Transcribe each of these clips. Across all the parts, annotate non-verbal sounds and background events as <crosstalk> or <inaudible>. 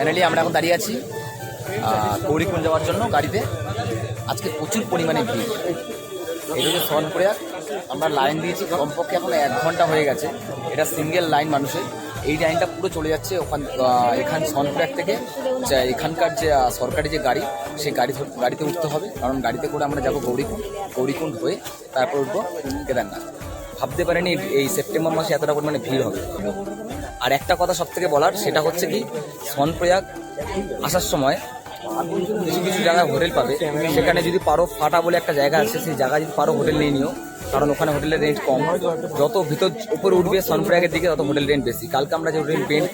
Finally আমরা এখন দাঁড়িয়ে আছি গৌরীকুঞ্জ যাওয়ার জন্য গাড়িতে। আজকে প্রচুর পরিমাণে ভিড়। এটা হচ্ছে সনপ্রয়াগ আমরা লাইন দিয়েছি, কমপক্ষে এখন এক ঘণ্টা হয়ে গেছে। এটা সিঙ্গেল লাইন মানুষের। এই লাইনটা পুরো চলে যাচ্ছে ওখান এখান সনপ্রয়াগ থেকে। যা এখানকার যে সরকারি যে গাড়ি, সেই গাড়ি গাড়িতে উঠতে হবে। কারণ গাড়িতে করে আমরা যাব গৌরীকুণ্ড। গৌরীকুণ্ড হয়ে তারপর উঠবো কেদারনাথ। ভাবতে পারেনি এই সেপ্টেম্বর মাসে এতটা পরিমাণে ভিড় হবে। আর একটা কথা সব থেকে বলার, সেটা হচ্ছে কি, সনপ্রয়াগ আসার সময় কিছু কিছু জায়গায় হোটেল পাবে। সেখানে যদি পারো ফাটা বলে একটা জায়গা আছে, সেই জায়গায় যদি পারো হোটেল নিয়ে নিও। কারণ ওখানে হোটেলের রেন্ট কম। যত ভিতর উপরে উঠবে সনপ্রয়াগের দিকে তত হোটেল রেন্ট বেশি। কালকে আমরা যে হোটেল রেন্ট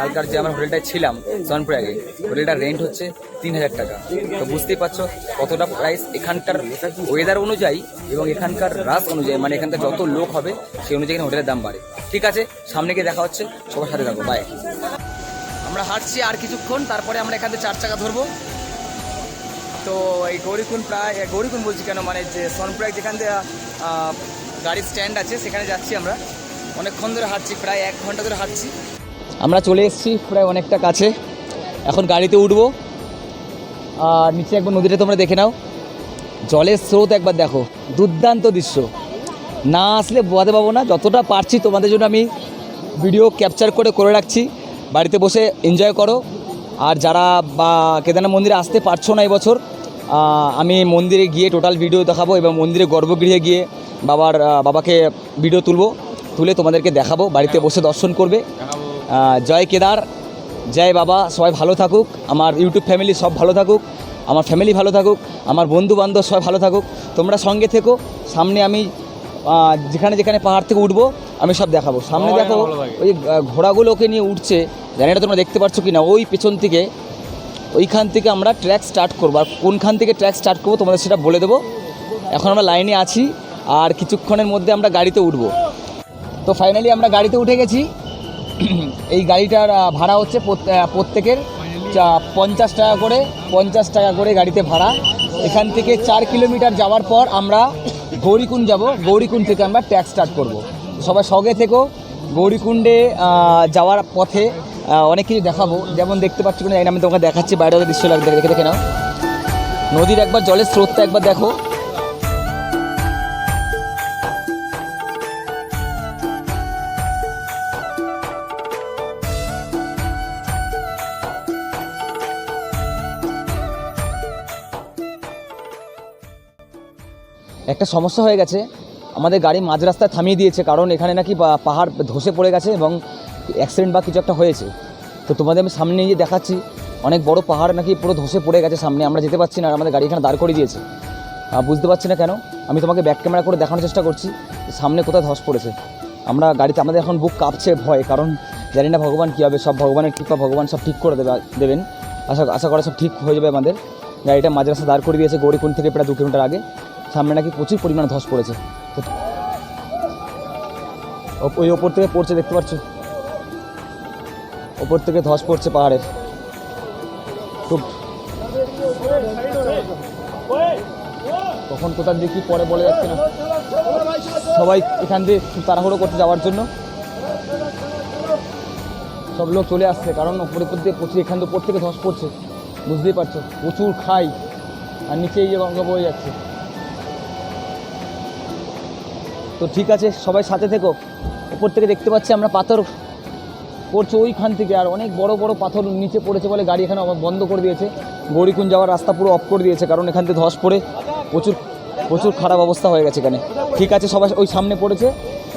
কালকার যে আমরা হোটেলটায় ছিলাম সনপ্রয়াগে হোটেলটার রেন্ট হচ্ছে তিন হাজার টাকা। তো বুঝতেই পারছ কতটা প্রাইস এখানকার ওয়েদার অনুযায়ী এবং এখানকার রাস অনুযায়ী মানে এখানকার যত লোক হবে সেই অনুযায়ী হোটেলের দাম বাড়ে। ঠিক আছে সামনে গিয়ে দেখা হচ্ছে সবার সাথে থাকো বাই আমরা হাঁটছি আর কিছুক্ষণ তারপরে আমরা এখান থেকে চার চাকা ধরবো। তো এই গৌরীকুণ্ড প্রায় এ, বলছি কেন মানে যে সনপ্রায় যেখান থেকে গাড়ির স্ট্যান্ড আছে, সেখানে যাচ্ছি আমরা। অনেকক্ষণ ধরে হাঁটছি, প্রায় এক ঘণ্টা ধরে হাঁটছি। আমরা চলে এসেছি প্রায় অনেকটা কাছে। এখন গাড়িতে উঠবো। আর নিচে একবার নদীটা তোমরা দেখে নাও। জলের স্রোত একবার দেখো। দুর্দান্ত দৃশ্য। না আসলে বোঝাতে পাবো না। যতটা পারছি তোমাদের জন্য আমি ভিডিও ক্যাপচার করে করে রাখছি। বাড়িতে বসে এনজয় করো। আর যারা বা কেদারনাথ মন্দিরে আসতে পারছ না এবছর আমি মন্দিরে গিয়ে টোটাল ভিডিও দেখাবো এবং মন্দিরে গর্ভগৃহে গিয়ে বাবার বাবাকে ভিডিও তুলবো তুলে তোমাদেরকে দেখাবো বাড়িতে বসে দর্শন করবে। জয় কেদার জয় বাবা সবাই ভালো থাকুক আমার ইউটিউব ফ্যামিলি সব ভালো থাকুক আমার ফ্যামিলি ভালো থাকুক আমার বন্ধু বান্ধব সবাই ভালো থাকুক তোমরা সঙ্গে থেকো সামনে আমি যেখানে যেখানে পাহাড় থেকে উঠবো আমি সব দেখাবো। সামনে দেখো ওই ঘোড়াগুলোকে নিয়ে উঠছে জানি না তোমরা দেখতে পাচ্ছ কি না ওই পেছন থেকে ওইখান থেকে আমরা ট্র্যাক স্টার্ট করব। আর কোনখান থেকে ট্র্যাক স্টার্ট করব তোমাদের সেটা বলে দেবো। এখন আমরা লাইনে আছি আর কিছুক্ষণের মধ্যে আমরা গাড়িতে উঠবো। তো ফাইনালি আমরা গাড়িতে উঠে গেছি। <clears throat> এই গাড়িটার ভাড়া হচ্ছে প্রত- প্রত্যেকের পঞ্চাশ টাকা করে, পঞ্চাশ টাকা করে গাড়িতে ভাড়া। এখান থেকে চার কিলোমিটার যাওয়ার পর আমরা গৌরীকুণ্ড যাব। গৌরীকুণ্ড থেকে আমরা ট্যাক্স স্টার্ট করব। সবাই সঙ্গে থেকো। গৌরীকুণ্ডে যাওয়ার পথে অনেক কিছু দেখাবো। যেমন দেখতে পাচ্ছি কোনো আমি তোমাকে দেখাচ্ছি বাইরে দৃশ্য লাগবে, দেখে দেখে নাও। নদীর একবার জলের স্রোতটা একবার দেখো। একটা সমস্যা হয়ে গেছে। আমাদের গাড়ি মাঝ রাস্তায় থামিয়ে দিয়েছে, কারণ এখানে নাকি পাহাড় ধসে পড়ে গেছে এবং অ্যাক্সিডেন্ট বা কিছু একটা হয়েছে, তো তোমাদের আমি সামনে নিয়ে দেখাচ্ছি, অনেক বড় পাহাড় নাকি পুরো ধসে পড়ে গেছে সামনে, আমরা যেতে পারছি না আর আমাদের গাড়ি এখানে দাঁড় করে দিয়েছে। বুঝতে পারছি না কেন? আমি তোমাকে ব্যাক ক্যামেরা করে দেখানোর চেষ্টা করছি, সামনে কোথায় ধস পড়েছে। আমরা গাড়িতে, আমাদের এখন বুক কাঁপছে ভয়, কারণ জানি না ভগবান কী হবে, সব ভগবানের কৃপা ভগবান সব ঠিক করে দেবে, দেবেন। আশা আশা করা সব ঠিক হয়ে যাবে আমাদের। গাড়িটা মাঝে রাস্তা দাঁড় করে দিয়েছে গৌরীকুণ্ড থেকে প্রায় দু কিলোমিটার আগে। সামনে নাকি প্রচুর পরিমাণে ধস পড়েছে। ওই ওপর থেকে পড়ছে, দেখতে পাচ্ছ? ওপর থেকে ধস পড়ছে পাহাড়ের খুব কখন কোথার দেখি পরে বলে যাচ্ছে না। সবাই এখান দিয়ে তাড়াহুড়ো করতে যাওয়ার জন্য। সব লোক চলে আসছে, কারণ ওপরে উপর দিয়ে প্রচুর এখান উপর থেকে ধস পড়ছে। বুঝতেই পারছ, প্রচুর খাই। আর নিচে এই যে গঙ্গা বয়ে যাচ্ছে। তো ঠিক আছে, সবাই সাথে থেকো। উপর থেকে দেখতে পাচ্ছি আমরা পাথর পড়ছে ওইখান থেকে। আর অনেক বড় বড় পাথর নিচে পড়েছে বলে গাড়ি এখানে বন্ধ করে দিয়েছে। গৌরীকুঞ্জ যাওয়ার রাস্তা পুরো অফ করে দিয়েছে, কারণ এখান থেকে ধস পড়ে প্রচুর প্রচুর খারাপ অবস্থা হয়ে গেছে এখানে। ঠিক আছে, সবাই ওই সামনে পড়েছে,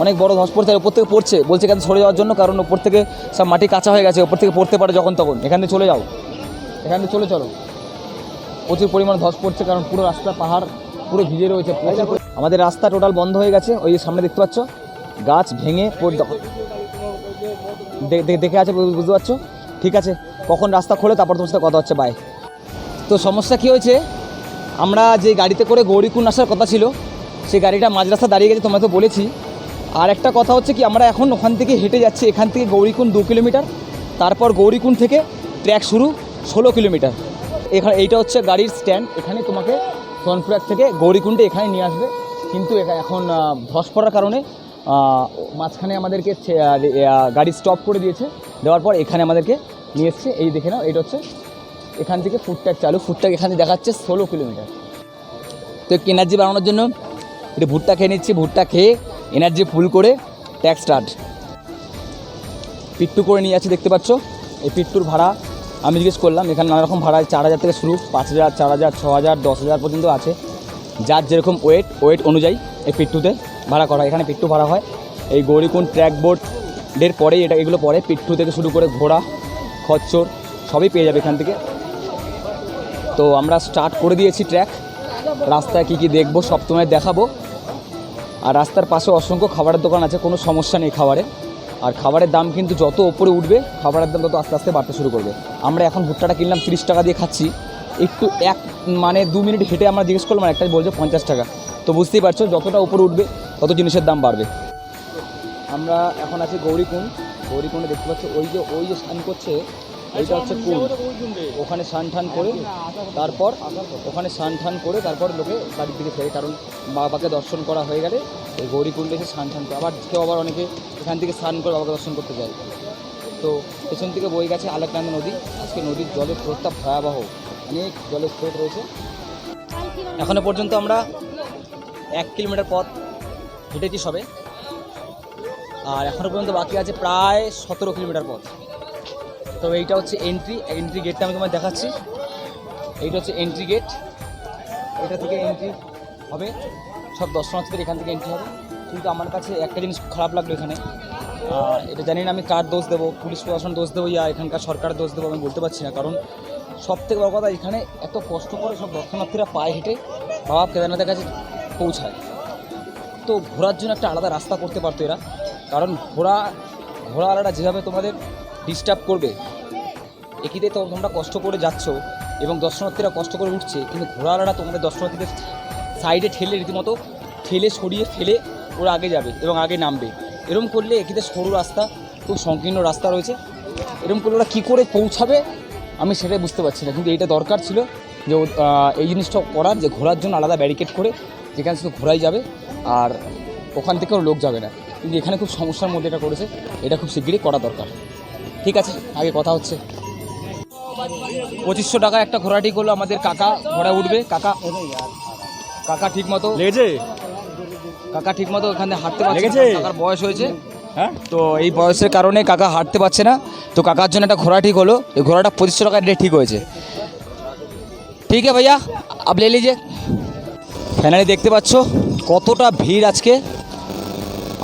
অনেক বড় ধস পড়ছে উপর থেকে পড়ছে। বলছে এখানে সরে যাওয়ার জন্য, কারণ ওপর থেকে সব মাটি কাঁচা হয়ে গেছে ওপর থেকে পড়তে পারে যখন তখন। এখান চলে যাও। এখান চলে চলো। প্রচুর পরিমাণ ধস পড়ছে, কারণ পুরো রাস্তা, পাহাড় পুরো ভিজে রয়েছে আমাদের রাস্তা টোটাল বন্ধ হয়ে গেছে, ওই সামনে দেখতে পাচ্ছ, গাছ ভেঙে পড়ে দেখে আছে বুঝতে পারছ? ঠিক আছে, কখন রাস্তা খোলে তারপর তোমার সাথে কথা হচ্ছে বাই তো সমস্যা কী হয়েছে? আমরা যে গাড়িতে করে গৌরীকুণ্ড আসার কথা ছিল, সেই গাড়িটা মাঝ রাস্তা দাঁড়িয়ে গেছে তোমাকে বলেছি। আর একটা কথা হচ্ছে কি, আমরা এখন ওখান থেকে হেঁটে যাচ্ছি, এখান থেকে গৌরীকুণ্ড দু কিলোমিটার, তারপর গৌরীকুণ্ড থেকে ট্র্যাক শুরু ষোলো কিলোমিটার। এখানে এইটা হচ্ছে গাড়ির স্ট্যান্ড এখানে তোমাকে সনপ্রয়াগ থেকে গৌরীকুণ্ডে এখানে নিয়ে আসবে। কিন্তু এখা- এখন ধস পড়ার কারণে মাঝখানে আমাদেরকে গাড়ি স্টপ করে দিয়েছে। দেওয়ার পর এখানে আমাদেরকে নিয়ে এসছে। এই দেখে নাও, এটা হচ্ছে এখান থেকে ফুটটাক চালু। ফুটটাক এখানে দেখাচ্ছে ষোলো কিলোমিটার তো এনার্জি বাড়ানোর জন্য একটু ভুট্টা খেয়ে নিচ্ছি। ভুট্টা খেয়ে এনার্জি ফুল করে ট্যাক্স স্টার্ট পিট্টু করে নিয়ে যাচ্ছি, দেখতে পাচ্ছ? এই পিট্টুর ভাড়া, আমি জিজ্ঞেস করলাম, এখানে নানা রকম ভাড়া, চার হাজার থেকে শুরু, পাঁচ হাজার, চার হাজার, ছ হাজার, দশ হাজার পর্যন্ত আছে। যার যেরকম ওয়েট ওয়েট অনুযায়ী এই পিট্টুতে ভাড়া করা হয়। এখানে পিট্টু ভাড়া হয়। এই গৌরীকুণ্ড ট্র্যাক বোর্ডের পরেই এটা, এগুলো পরে পিট্টু থেকে শুরু করে ঘোড়া, খচ্চর, সবই পেয়ে যাবে এখান থেকে। তো আমরা স্টার্ট করে দিয়েছি ট্র্যাক রাস্তায় কী কী দেখব, সব তোমায় দেখাবো। আর রাস্তার পাশে অসংখ্য খাবারের দোকান আছে, কোনো সমস্যা নেই খাবারে। আর খাবারের দাম কিন্তু যত ওপরে উঠবে, খাবারের দাম তত আস্তে আস্তে বাড়তে শুরু করবে। আমরা এখন ভুট্টাটা কিনলাম তিরিশ টাকা দিয়ে খাচ্ছি। একটু এক মানে দু মিনিট হেঁটে আমরা জিজ্ঞেস করলাম আর একটা বলছে পঞ্চাশ টাকা। তো বুঝতেই পারছ, যতটা উপরে উঠবে তত জিনিসের দাম বাড়বে? আমরা এখন আছি গৌরীকুণ্ড। গৌরীকুণ্ডে দেখতে পাচ্ছ, ওই যে ওই যে স্নান করছে ওইটা হচ্ছে কুণ্ড ওখানে স্নান টান করে, তারপর ওখানে স্নান টান করে, তারপর লোকে বাড়ির দিকে ফেরে। কারণ বাবাকে দর্শন করা হয়ে গেলে ওই গৌরীকুণ্ডে এসে স্নান ঠান করে। আবার কেউ আবার অনেকে এখান থেকে স্নান করে বাবাকে দর্শন করতে যায়। তো পেছন থেকে বয়ে গেছে আলেকনান্দা নদী। আজকে নদীর জলের স্রোতটা ভয়াবহ। অনেক জলের স্রোত রয়েছে। এখনও পর্যন্ত আমরা এক কিলোমিটার পথ হেঁটেছি সবে আর এখনও পর্যন্ত বাকি আছে প্রায় সতেরো কিলোমিটার পথ। তো এইটা হচ্ছে এন্ট্রি এন্ট্রি গেটটা আমি তোমায় দেখাচ্ছি। এইটা হচ্ছে এন্ট্রি গেট এটা থেকে এন্ট্রি হবে। সব দর্শনার্থীদের এখান থেকে এন্ট্রি হবে। কিন্তু আমার কাছে একটা জিনিস খারাপ লাগল এখানে। এটা জানি না আমি কার দোষ দেবো, পুলিশ প্রশাসন দোষ দেবো ইয়া এখানকার সরকার দোষ দেবো, আমি বলতে পারছি না। কারণ সব থেকে বড় কথা এখানে এত কষ্ট করে সব দর্শনার্থীরা পায়ে হেঁটে বাবা কেদারনাথের কাছে পৌঁছায়। তো ঘোরার জন্য একটা আলাদা রাস্তা করতে পারতো এরা। কারণ ঘোড়া ঘোড়াওয়ালারা যেভাবে তোমাদের ডিস্টার্ব করবে একিতে তো তোমরা কষ্ট করে যাচ্ছ এবং দর্শনার্থীরা কষ্ট করে উঠছে, কিন্তু ঘোড়াওয়ালারা তোমাদের দর্শনার্থীদের সাইডে ঠেলে রীতিমতো ঠেলে সরিয়ে ফেলে ওরা আগে যাবে এবং আগে নামবে। এরকম করলে একিতে সরু রাস্তা, খুব সংকীর্ণ রাস্তা রয়েছে। এরকম করলে ওরা কী করে পৌঁছাবে, আমি সেটাই বুঝতে পারছি না। কিন্তু এইটা দরকার ছিল যে এই জিনিসটা করার, যে ঘোরার জন্য আলাদা ব্যারিকেড করে যেখানে শুধু ঘোরাই যাবে। আর ওখান থেকেও লোক যাবে না। কিন্তু এখানে খুব সমস্যার মধ্যে এটা করেছে। এটা খুব শিগগিরই করা দরকার। ঠিক আছে আগে কথা হচ্ছে। পঁচিশশো টাকা একটা ঘোড়াটি করল আমাদের কাকা ঘোড়া উঠবে। কাকা কাকা ঠিক মতো লেগেছে? কাকা ঠিক মতো এখানে হাঁটতে পারছে লেগেছে? কাকার বয়স হয়েছে। হ্যাঁ? তো এই বয়সের কারণে কাকা হাঁটতে পারছে না। তো কাকার জন্য একটা ঘোড়া ঠিক হলো এই ঘোড়াটা পঁচিশশো টাকার রেট ঠিক হয়েছে। ঠিক আছে ভাইয়া আপ লে লিজিয়ে। ফাইনালি দেখতে পাচ্ছ কতটা ভিড় আজকে।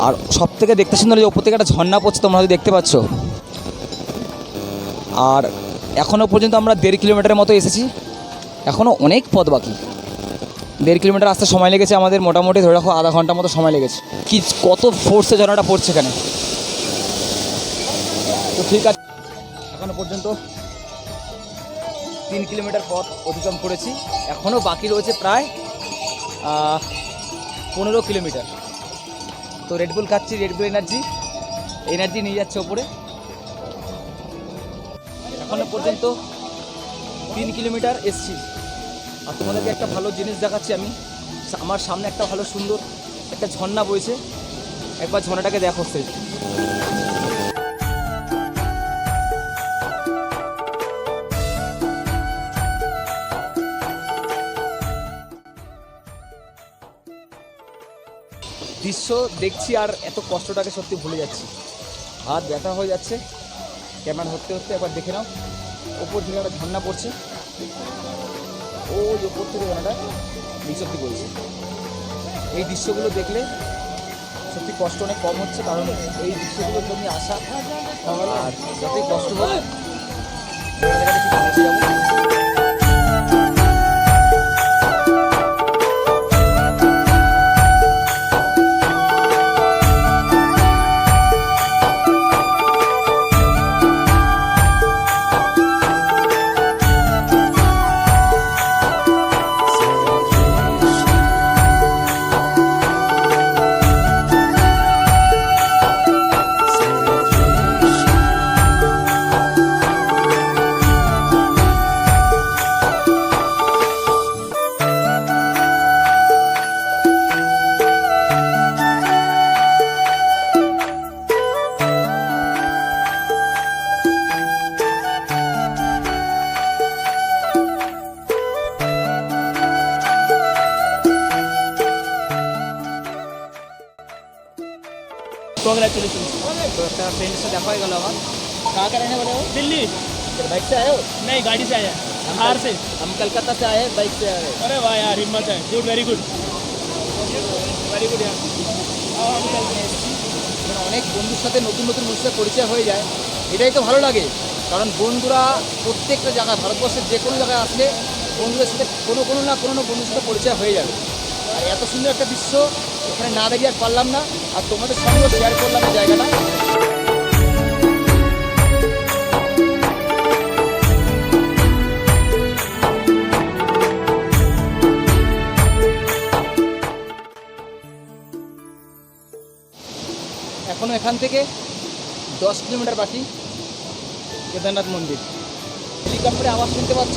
আর সব থেকে দেখতে সুন্দর যে ওপর থেকে একটা ঝর্ণা পড়ছে, তোমরা হয়তো দেখতে পাচ্ছ। আর এখনও পর্যন্ত আমরা দেড় কিলোমিটারের মতো এসেছি। এখনও অনেক পথ বাকি। দেড় কিলোমিটার আসতে সময় লেগেছে আমাদের, মোটামুটি ধরে রাখো আধা ঘণ্টার মতো সময় লেগেছে। কি, কত ফোর্সে ঝর্ণাটা পড়ছে এখানে। তো ঠিক আছে, এখনও পর্যন্ত তিন কিলোমিটার পথ অতিক্রম করেছি। এখনও বাকি রয়েছে প্রায় পনেরো কিলোমিটার। তো রেডবুল খাচ্ছি রেডবুল এনার্জি এনার্জি নিয়ে যাচ্ছে ওপরে। এখনও পর্যন্ত তিন কিলোমিটার এসছি। আর তোমাদেরকে একটা ভালো জিনিস দেখাচ্ছি আমি। আমার সামনে একটা ভালো সুন্দর একটা ঝর্ণা বইছে। একবার ঝর্ণাটাকে দেখো সে দৃশ্য দেখছি আর এত কষ্টটাকে সত্যি ভুলে যাচ্ছি। হাত ব্যথা হয়ে যাচ্ছে। ক্যামেরা হতে হতে একবার দেখে নাও। ওপর থেকে একটা ঝর্ণা পড়ছে। ওই ওপর থেকে ঝর্ণাটা অব্দি বলছে এই দৃশ্যগুলো দেখলে সত্যি কষ্ট অনেক কম হচ্ছে, কারণ এই দৃশ্যগুলোর জন্য আসা আর যতই কষ্ট হোক कॉन्ग्रेचुलेशन তো একটা ফ্রেন্ডের সাথে দেখা হয়ে গেল আমার कहाँ का रहने वाले हो दिल्ली बाइक से आए हो नहीं गाड़ी से आया कार से हम कलकत्ता से आए बाइक से आए अरे वाह यार हिम्मत है good very good very good यार आओ हम चलते हैं মানে অনেক বন্ধুর সাথে নতুন নতুন বন্ধুর সাথে পরিচয় হয়ে যায় এটাই তো ভালো লাগে কারণ বন্ধুরা প্রত্যেকটা জায়গায় ভারতবর্ষের যে কোনো জায়গায় আসলে বন্ধুদের সাথে কোনো কোনো না কোনো না বন্ধুর সাথে পরিচয় হয়ে যাবে আর এত সুন্দর একটা দৃশ্য এখানে না দাঁড়িয়ে আর পারলাম না। আর তোমাদের সঙ্গেও শেয়ার করলাম এই জায়গাটা। এখনও এখান থেকে দশ কিলোমিটার বাকি কেদারনাথ মন্দির। হেলিকপ্টারে আওয়াজ শুনতে পাচ্ছ,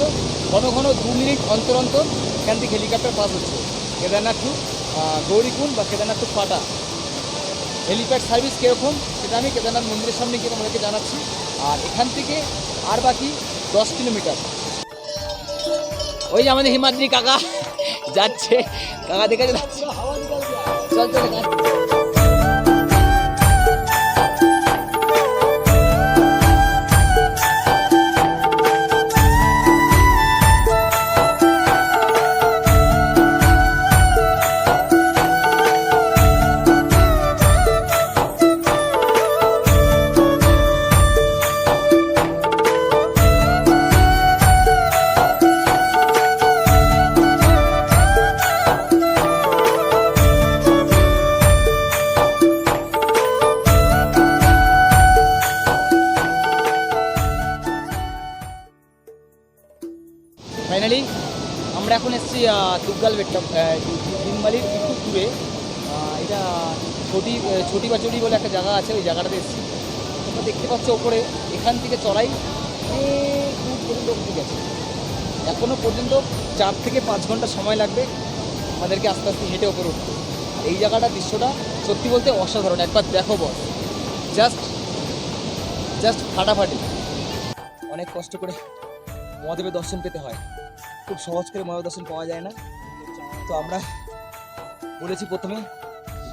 ঘন ঘন দু মিনিট অন্তর অন্তর এখান থেকে হেলিকপ্টার পাস হচ্ছে। কেদারনাথ টু গৌরীকুণ্ড বা Kedarnath to Phata helipad service কীরকম সেটা আমি কেদারনাথ মন্দিরের সামনে গিয়ে তোমাদেরকে জানাচ্ছি। আর এখান থেকে আর বাকি দশ কিলোমিটার। ওই যে আমাদের হিমাদ্রি কাকা যাচ্ছে। কাকা দেখে যাচ্ছে। চল চল দুগ্গাল বেট্টা হিমবালির একটু দূরে। এটা ছোটি ছোটি বা চটি বলে একটা জায়গা আছে, ওই জায়গাটাতে এসেছি। তোমরা দেখতে পাচ্ছ ওপরে, এখান থেকে চড়াই দূর পর্যন্ত উঠে গেছে। এখনও পর্যন্ত চার থেকে পাঁচ ঘণ্টা সময় লাগবে আমাদেরকে আস্তে আস্তে হেঁটে ওপরে উঠতে। এই জায়গাটা দৃশ্যটা সত্যি বলতে অসাধারণ। একবার দেখো বস জাস্ট জাস্ট ফাটাফাটি। অনেক কষ্ট করে মহাদেবের দর্শন পেতে হয়। খুব সহজ করে মহাদেব দর্শন পাওয়া যায় না। তো আমরা বলেছি প্রথমে,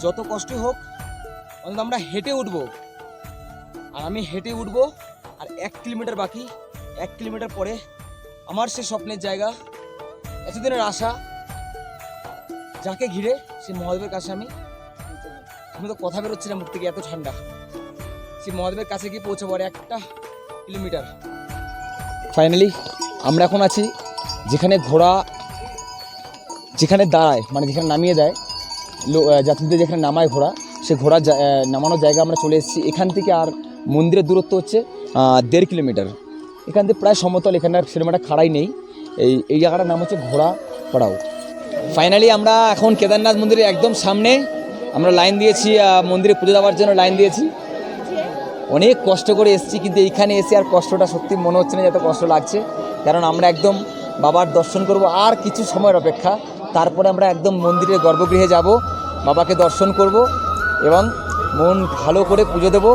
যত কষ্টই হোক, অন্তত আমরা হেঁটে উঠবো। আর আমি হেঁটে উঠবো, আর এক কিলোমিটার বাকি, এক কিলোমিটার পরে আমার সে স্বপ্নের জায়গা, এতদিনের আশা, যাকে ঘিরে সেই মহাদেবের কাছে আমি আমি তো কথা বেরোচ্ছি না মুখ থেকে, এত ঠান্ডা। সেই মহাদেবের কাছে গিয়ে পৌঁছাবো আর একটা কিলোমিটার। ফাইনালি আমরা এখন আছি যেখানে ঘোড়া, যেখানে দাঁড়ায় মানে যেখানে নামিয়ে দেয় যাত্রীদের যেখানে নামায় ঘোড়া, সে ঘোড়া নামানোর জায়গা আমরা চলে এসেছি। এখান থেকে আর মন্দিরের দূরত্ব হচ্ছে দেড় কিলোমিটার। এখান থেকে প্রায় সমতল, এখানে সেরকম একটা খাড়াই নেই। এই এই জায়গাটার নাম হচ্ছে ঘোড়া পাড়াও। ফাইনালি আমরা এখন কেদারনাথ মন্দিরের একদম সামনে, আমরা লাইন দিয়েছি মন্দিরে পুজো দেওয়ার জন্য লাইন দিয়েছি। অনেক কষ্ট করে এসেছি, কিন্তু এইখানে এসে আর কষ্টটা সত্যি মনে হচ্ছে না যে এত কষ্ট লাগছে। কারণ আমরা একদম বাবার দর্শন করব আর কিছু সময়ের অপেক্ষা। তারপরে আমরা একদম মন্দিরের গর্ভগৃহে যাব বাবাকে দর্শন করব এবং মন ভালো করে পুজো দেবো।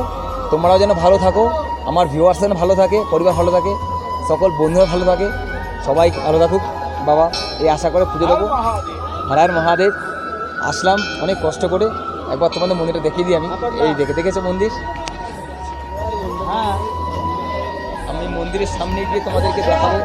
তোমরাও যেন ভালো থাকো আমার ভিউয়ার্স যেন ভালো থাকে পরিবার ভালো থাকে সকল বন্ধুরা ভালো থাকে সবাই ভালো থাকুক। বাবা এই আশা করে পুজো দেবো। হরার মহাদেব আসলাম অনেক কষ্ট করে। একবার তোমাদের মন্দিরটা দেখিয়ে দিই আমি। এই দেখে দেখেছ মন্দির? হ্যাঁ। আমি মন্দিরের সামনে গিয়ে তোমাদেরকে দেখাবো।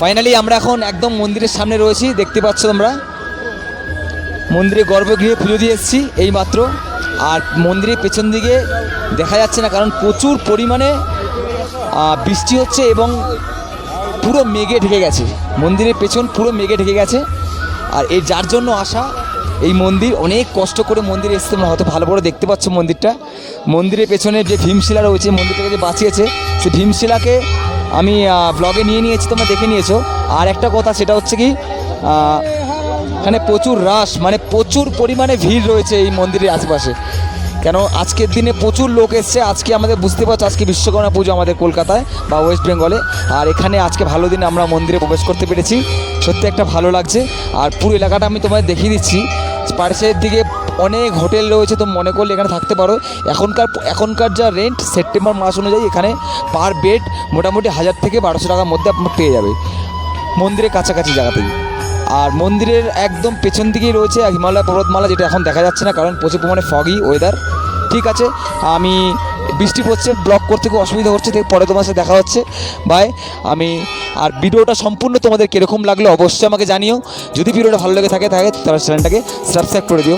ফাইনালি আমরা এখন একদম মন্দিরের সামনে রয়েছি, দেখতে পাচ্ছ তোমরা। মন্দিরে গর্ভগৃহে পুজো দিয়ে এসেছি এই মাত্র আর মন্দিরের পেছন দিকে দেখা যাচ্ছে না, কারণ প্রচুর পরিমাণে বৃষ্টি হচ্ছে এবং পুরো মেঘে ঢেকে গেছে। মন্দিরের পেছন পুরো মেঘে ঢেকে গেছে। আর এই যার জন্য আসা এই মন্দির অনেক কষ্ট করে মন্দিরে এসে তোমরা হয়তো ভালো করে দেখতে পাচ্ছ মন্দিরটা। মন্দিরের পেছনে যে ভীমশিলা রয়েছে, মন্দিরটাকে যে বাঁচিয়েছে, সেই ভীমশিলাকে আমি ব্লগে নিয়ে নিয়েছি, তোমরা দেখে নিয়েছো। আর একটা কথা, সেটা হচ্ছে কি এখানে প্রচুর রাস মানে প্রচুর পরিমাণে ভিড় রয়েছে এই মন্দিরের আশেপাশে। কেন, আজকের দিনে প্রচুর লোক এসছে, আজকে আমাদের বুঝতে পারছ, আজকে বিশ্বকর্মা পুজো আমাদের কলকাতায় বা ওয়েস্ট বেঙ্গলে আর এখানে আজকে ভালো দিনে আমরা মন্দিরে প্রবেশ করতে পেরেছি। সত্যি একটা ভালো লাগছে। আর পুরো এলাকাটা আমি তোমাদের দেখিয়ে দিচ্ছি। পার্শ্বের দিকে অনেক হোটেল রয়েছে, তো মনে করলে এখানে থাকতে পারো। এখনকার এখনকার যা রেন্ট সেপ্টেম্বর মাস অনুযায়ী এখানে পার বেড মোটামুটি হাজার থেকে বারোশো টাকার মধ্যে আপনার পেয়ে যাবে, মন্দিরের কাছাকাছি জায়গাতেই। আর মন্দিরের একদম পেছন দিকেই রয়েছে হিমালয় পর্বতমালা, যেটা এখন দেখা যাচ্ছে না, কারণ প্রচুর পরিমাণে ফগি ওয়েদার ঠিক আছে, আমি বৃষ্টি পড়ছে ব্লক করতে খুব অসুবিধা হচ্ছে পরে তোমার সাথে দেখা হচ্ছে। বাই আমি, আর ভিডিওটা সম্পূর্ণ তোমাদের কীরকম লাগল অবশ্যই আমাকে জানিও। যদি ভিডিওটা ভালো লেগে থাকে থাকে তাহলে চ্যানেলটাকে সাবস্ক্রাইব করে দিও।